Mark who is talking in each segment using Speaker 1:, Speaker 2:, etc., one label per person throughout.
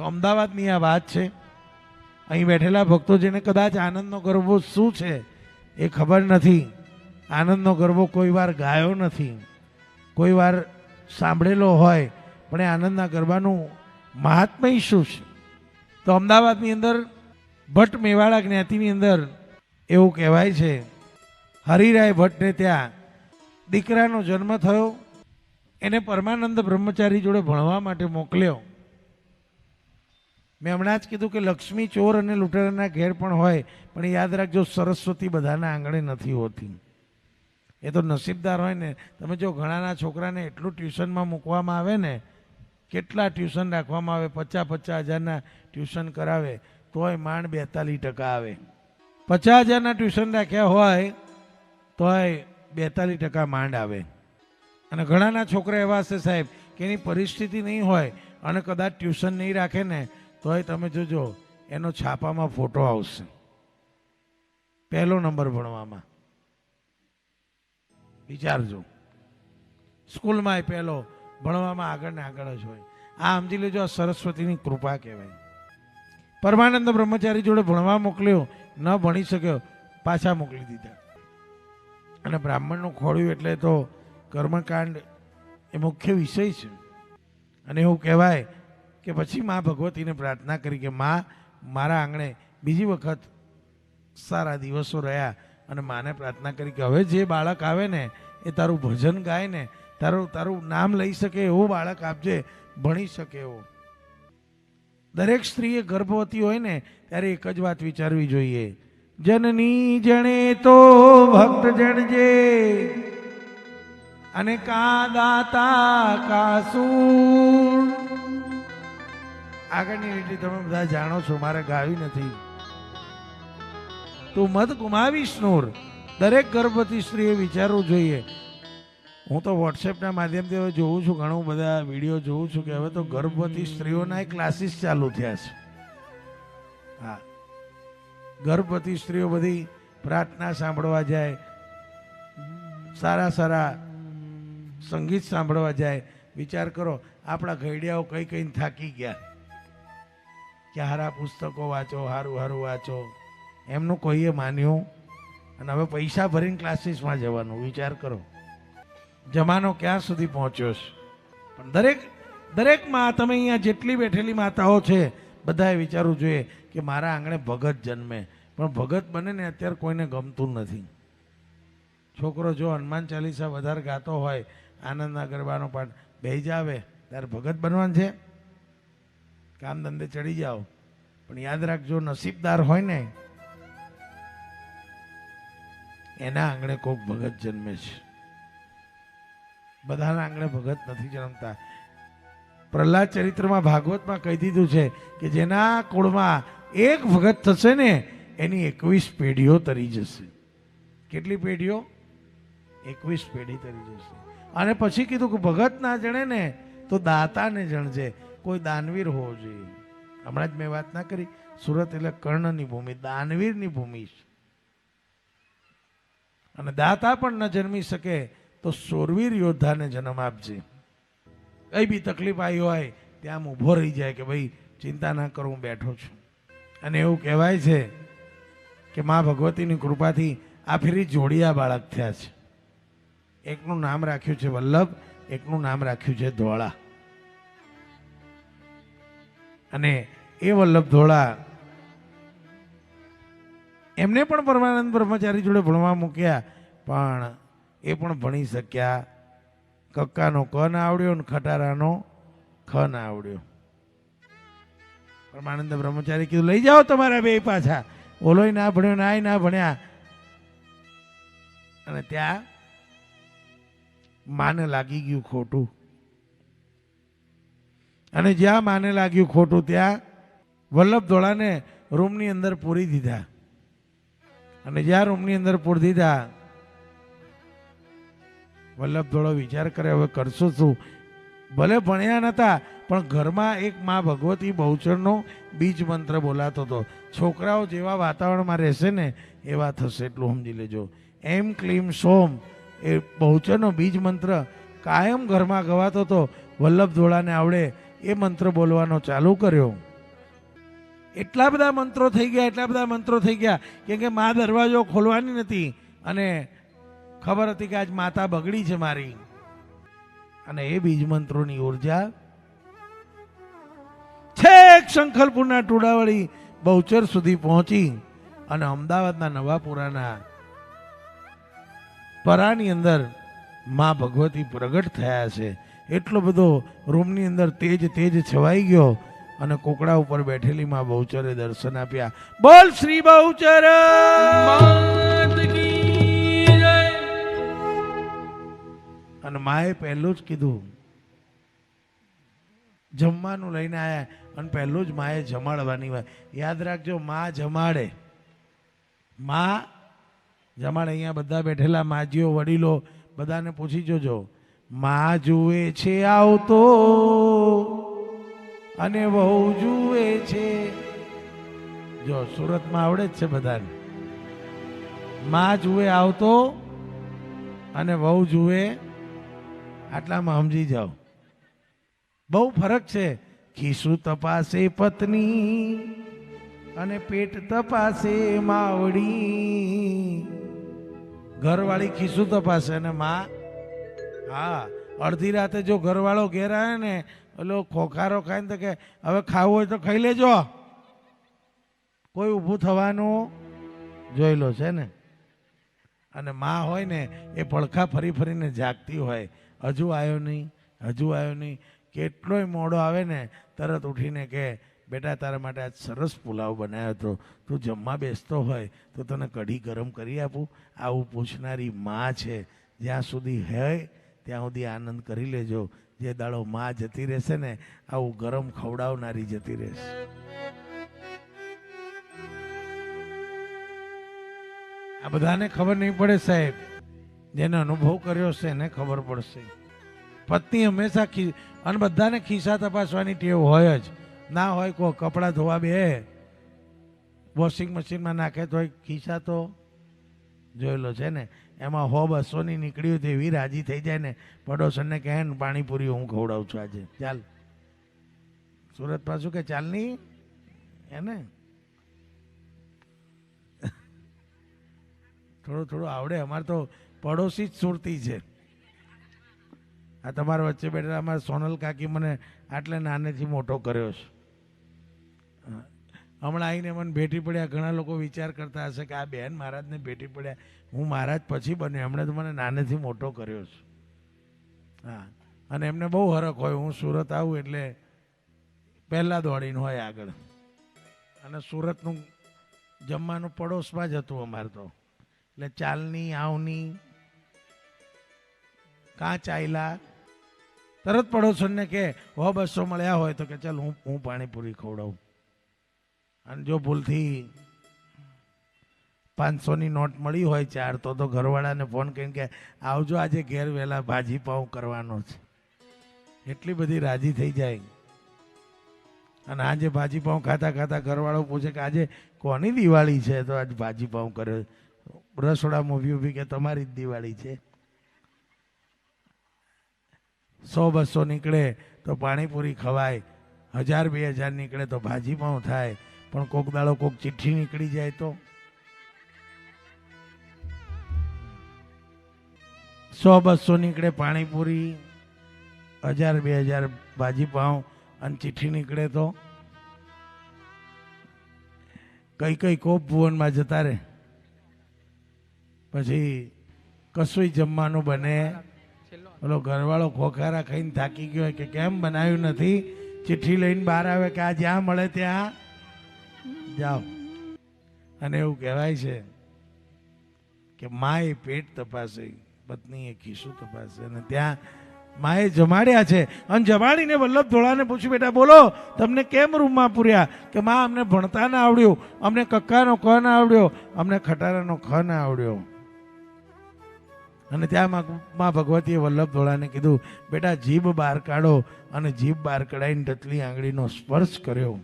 Speaker 1: તો અમદાવાદની આ વાત છે. અહીં બેઠેલા ભક્તો જેને કદાચ આનંદનો ગરબો શું છે એ ખબર નથી. આનંદનો ગરબો કોઈ વાર ગાયો નથી. કોઈ વાર સાંભળેલો હોય, પણ એ આનંદના ગરબાનું મહાત્મય શું છે? તો અમદાવાદની અંદર, ભટ્ટ મેવાડા જ્ઞાતિની અંદર એવું કહેવાય છે, હરિરાય ભટ્ટને ત્યાં દીકરાનો જન્મ થયો. એને પરમાનંદ બ્રહ્મચારી જોડે ભણવા માટે મોકલ્યો. મેં હમણાં જ કીધું કે લક્ષ્મી ચોર અને લૂંટારાના ઘેર પણ હોય, પણ યાદ રાખજો સરસ્વતી બધાના આંગણે નથી હોતી. એ તો નસીબદાર હોય ને. તમે જો ઘણાના છોકરાને એટલું ટ્યુશનમાં મૂકવામાં આવે ને, કેટલા ટ્યુશન રાખવામાં આવે? પચાસ પચાસ હજારના ટ્યુશન કરાવે, તોય માંડ બેતાલીસ ટકા આવે. પચાસ હજારના ટ્યુશન રાખ્યા હોય, તોય બેતાલીસ ટકા માંડ આવે. અને ઘણાના છોકરા એવા હશે સાહેબ કે એની પરિસ્થિતિ નહીં હોય, અને કદાચ ટ્યુશન નહીં રાખે ને તોય તમે જોજો, એનો છાપામાં ફોટો આવશે. પહેલો નંબર ભણવામાં. વિચારજો. સ્કૂલમાં પહેલો, ભણવામાં આગળ ને આગળ જ હોય. આ સમજી લેજો, આ સરસ્વતીની કૃપા કહેવાય. પરમાનંદ બ્રહ્મચારી જોડે ભણવા મોકલ્યો, ન ભણી શક્યો, પાછા મોકલી દીધા. અને બ્રાહ્મણનું ખોળ્યું એટલે તો કર્મકાંડ એ મુખ્ય વિષય છે. અને એવું કહેવાય કે પછી મા ભગવતીને પ્રાર્થના કરી કે મા, મારા આંગણે બીજી વખત સારા દિવસો રહ્યા અને માને પ્રાર્થના કરી કે હવે જે બાળક આવે ને, એ તારું ભજન ગાય ને, તારું તારું નામ લઈ શકે એવું બાળક આપજે, ભણી શકે એવો. દરેક સ્ત્રીએ ગર્ભવતી હોય ને, ત્યારે એક જ વાત વિચારવી જોઈએ. જનની જણે તો ભક્ત જણજે અને કા દાતા કા સૂર આગળની લીટી તમે બધા જાણો છો, મારે ગાવી નથી. તું મત ગુમાવીશ, નૂર. દરેક ગર્ભવતી સ્ત્રીએ વિચારવું જોઈએ. હું તો વોટ્સએપના માધ્યમથી હવે જોઉં છું, ઘણું બધા વીડિયો જોઉં છું કે હવે તો ગર્ભવતી સ્ત્રીઓના ક્લાસીસ ચાલુ થયા છે. હા. ગર્ભવતી સ્ત્રીઓ બધી પ્રાર્થના સાંભળવા જાય, સારા સારા સંગીત સાંભળવા જાય. વિચાર કરો, આપણા ઘડિયાઓ કઈ કઈ થાકી ગયા. કે હારા પુસ્તકો વાંચો, હારું હારું વાંચો. એમનું કોઈએ માન્યું? અને હવે પૈસા ભરીને ક્લાસીસમાં જવાનું, વિચાર કરો. જમાનો ક્યાં સુધી પહોંચ્યો છે? પણ દરેક દરેકમાં તમે અહીંયા જેટલી બેઠેલી માતાઓ છે, બધાએ વિચારવું જોઈએ કે મારા આંગણે ભગત જન્મે. પણ ભગત બને ને અત્યારે કોઈને ગમતું નથી. છોકરો જો હનુમાન ચાલીસા વધારે ગાતો હોય આનંદના ગરબાનો પાઠ, બેહી જાવે, ત્યારે ભગત બનવાનું છે? કામ ધંધે ચડી જાઓ. પણ યાદ રાખજો, નસીબદાર હોય ને, એના આંગણે કોઈક ભગત જન્મે છે. બધાના આંગણે ભગત નથી જન્મતા. પ્રહલાદ ચરિત્રમાં ભાગવતમાં કહી દીધું છે કે જેના કુળમાં એક ભગત થશે ને, એની એકવીસ પેઢીઓ તરી જશે. કેટલી પેઢીઓ? એકવીસ પેઢી તરી જશે. અને પછી કીધું કે ભગત ના જણે ને, તો દાતાને જણજે. કોઈ દાનવીર હોવો જોઈએ. હમણાં જ મેં વાત ના કરી. સુરત એટલે કર્ણની ભૂમિ, દાનવીરની ભૂમિ છે. અને દાતા પણ ન જન્મી શકે તો સોરવીર યોદ્ધાને જન્મ આપજે. કઈ બી તકલીફ આવી હોય, ત્યાં હું ઊભો રહી જાય કે ભાઈ ચિંતા ના કરું, હું બેઠો છું. અને એવું કહેવાય છે કે મા ભગવતીની કૃપાથી આ ફેરી જોડિયા બાળક થયા છે. એકનું નામ રાખ્યું છે વલ્લભ, એકનું નામ રાખ્યું છે ધોળા. અને એ વલ્લભ ધોળા એમને પણ પરમાનંદ બ્રહ્મચારી જોડે ભણવા મૂક્યા, પણ એ પણ ભણી શક્યા. કક્કાનો ક ના આવડ્યો ને ખટારાનો ખ ના આવડ્યો. પરમાનંદ બ્રહ્મચારી કીધું, લઈ જાઓ તમારા બે પાછા. ઓલોય ના ભણ્યો નાય ના ભણ્યા. અને ત્યાં માને લાગી ગયું ખોટું. અને જ્યાં માને લાગ્યું ખોટું, ત્યાં વલ્લભ ધોળાને રૂમની અંદર પૂરી દીધા. અને જ્યાં રૂમની અંદર પૂરી દીધા, વલ્લભ ધોળો વિચાર કરે હવે કરશું શું? ભલે ભણ્યા નહોતા પણ ઘરમાં એક મા ભગવતી બહુચરનો બીજ મંત્ર બોલાતો હતો. છોકરાઓ જેવા વાતાવરણમાં રહેશે ને, એવા થશે, એટલું સમજી લેજો. એમ ક્લીમ સોમ એ બહુચરનો બીજ મંત્ર કાયમ ઘરમાં ગવાતો હતો. વલ્લભ ધોળાને આવડે એ મંત્ર બોલવાનો ચાલુ કર્યો. એટલા બધા મંત્રો થઈ ગયા, એટલા બધા મંત્રો થઈ ગયા, કેમ કે મા દરવાજો ખોલવાની નથી અને ખબર હતી કે આજ માતા બગડી છે મારી. અને એ બીજ મંત્રોની ઊર્જા છેક શંખલપુરના ટુડાવળી બહુચર સુધી પહોંચી અને અમદાવાદના નવાપુરાના પરાની અંદર મા ભગવતી પ્રગટ થયા છે. એટલો બધો રૂમની અંદર તેજ તેજ છવાઈ ગયો અને કોકડા ઉપર બેઠેલી માં બહુચરે દર્શન આપ્યા. બોલ શ્રી બહુચર! અને માએ પહેલું જ કીધું, જમવાનું લઈને આવ્યા અને પહેલું જ માએ જમાડવાની હોય યાદ રાખજો, મા જમાડે. મા જમાડે. અહીંયા બધા બેઠેલા માજીઓ, વડીલો, બધાને પૂછી જોજો. માં જુએ છે આવતો અને વહુ જુએ છે. જો સુરતમાં આવડે જ છે બધાને. માં જુએ આવતો અને વહુ જુએ, આટલામાં સમજી જાઓ. બહુ ફરક છે. ખીસું તપાસે પત્ની અને પેટ તપાસે માવડી. ઘરવાળી ખીસું તપાસે અને માં હા, અડધી રાતે જો ઘરવાળો ઘેર આવે ને એટલે ખોખારો ખાય ને તો કે, હવે ખાવું હોય તો ખાઈ લેજો. કોઈ ઊભું થવાનું જોઈ લો છે ને. અને માં હોય ને, એ પડખા ફરી ફરીને જાગતી હોય. હજુ આવ્યો નહીં, હજુ આવ્યો નહીં. કેટલોય મોડો આવે ને, તરત ઉઠીને કે, બેટા, તારા માટે આજ સરસ પુલાવ બનાવ્યો હતો. તું જમવા બેસતો હોય, તો તને કઢી ગરમ કરી આપું. આવું પૂછનારી માં છે. જ્યાં સુધી હોય ત્યાં સુધી આનંદ કરી લેજો. જે દાડો માં જતી રહેશે ને, આવું ગરમ ખવડાવનારી જતી રહેશે. આ બધાને ખબર નહીં પડે સાહેબ. જેને અનુભવ કર્યો છે એને ખબર પડશે. પત્ની હંમેશા અને બધાને ખિસ્સા તપાસવાની ટેવ હોય જ. ના હોય કો કપડાં ધોવા બે. વોશિંગ મશીનમાં નાખે તો ખિસ્સા તો જોયેલો છે ને, એમાં હો બસોની નીકળી હોય તો એવી રાજી થઈ જાય ને, પડોશનને કહે ને, પાણીપુરી હું ખવડાવું છું આજે. ચાલ. સુરત પાછું કે ચાલ નહીં? એને થોડું થોડું આવડે, અમારે તો પડોશી જ સુરતી છે. આ તમારા વચ્ચે બેઠેલા અમારા સોનલ કાકી મને આટલે નાનેથી મોટો કર્યો છે. હમણાં આવીને મને ભેટી પડ્યા, ઘણા લોકો વિચાર કરતા હશે કે આ બેન મહારાજને ભેટી પડ્યા. હું મહારાજ પછી બન્યો, એમણે તો મને નાનેથી મોટો કર્યો છે. હા. અને એમને બહુ હરખ હોય, હું સુરત આવું એટલે પહેલાં દોડીને હોય આગળ. અને સુરતનું જમવાનું પડોશમાં જ હતું અમારે તો. એટલે ચાલની, આવની કાં ચાયલા તરત પડોશનને કે, હો, બસો મળ્યા હોય તો કે, ચાલ, હું હું પાણીપુરી ખવડાવું. અને જો ભૂલથી પાંચસોની નોટ મળી હોય ચાર, તો તો ઘરવાળાને ફોન કરીને કે, આવજો આજે ઘેર વહેલા ભાજી પાઉં કરવાનો છે. એટલી બધી રાજી થઈ જાય. અને આજે ભાજી પાઉં ખાતા ખાતા ઘરવાળો પૂછે કે, આજે કોની દિવાળી છે? તો આજ ભાજી પાઉં કર્યો રસોડામાં મૂવી ઊભી કે, તમારી જ દિવાળી છે. સો બસો નીકળે તો પાણીપુરી ખવાય. હજાર, બે હજાર નીકળે તો ભાજી પાઉં થાય. પણ કોક દાડો કોક ચિઠ્ઠી નીકળી જાય તો. સો બસો નીકળે પાણીપુરી, હજાર બે હજાર ભાજી પાઉં અને ચિઠ્ઠી નીકળે તો. કઈ કઈ કોપ ભુવનમાં જતા રહે પછી કશુંય જમવાનું બને. ઓલો ઘરવાળો ખોખારા ખાઈને થાકી ગયો કે કેમ બનાવ્યું નથી? ચિઠ્ઠી લઈને બહાર આવે કે આ જ્યાં મળે ત્યાં? જાઓ. અને એવું કહેવાય છે કે માએ પેટ તપાસે, પત્નીએ ખીસું તપાસે. અને ત્યાં માએ જમાડ્યા છે. અને જમાડીને વલ્લભ ધોળાને પૂછ્યું, બેટા, બોલો, તમને કેમ રૂમમાં પૂર્યા? કે માં અમને ભણતા ના આવડ્યું, અમને કક્કાનો ક ના આવડ્યો, અમને ખટારાનો ખ ના આવડ્યો. અને ત્યાં માં ભગવતીએ વલ્લભ ધોળાને કીધું, બેટા, જીભ બહાર કાઢો. અને જીભ બહાર કઢાઈને ટટલી આંગળીનો સ્પર્શ કર્યો.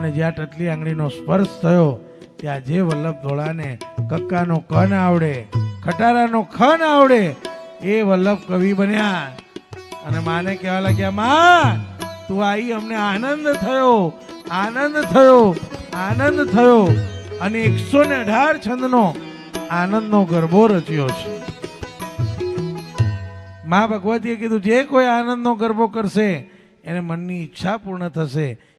Speaker 1: અને જ્યાં ટટલી આંગળીનો સ્પર્શ થયો, ત્યાં જે વલ્લભ ધોળાને કક્કાનો કન આવડે, ખટારાનો ખન આવડે, એ વલ્લભ કવિ બન્યા. અને માને કહેવા લાગ્યા, માં, તું આવી અમને આનંદ થયો આનંદ થયો આનંદ થયો. અને એકસો ને અઢાર છંદનો આનંદનો ગરબો રચ્યો છે. મા ભગવતીએ કીધું, જે કોઈ આનંદનો ગરબો કરશે, એને મનની ઈચ્છા પૂર્ણ થશે.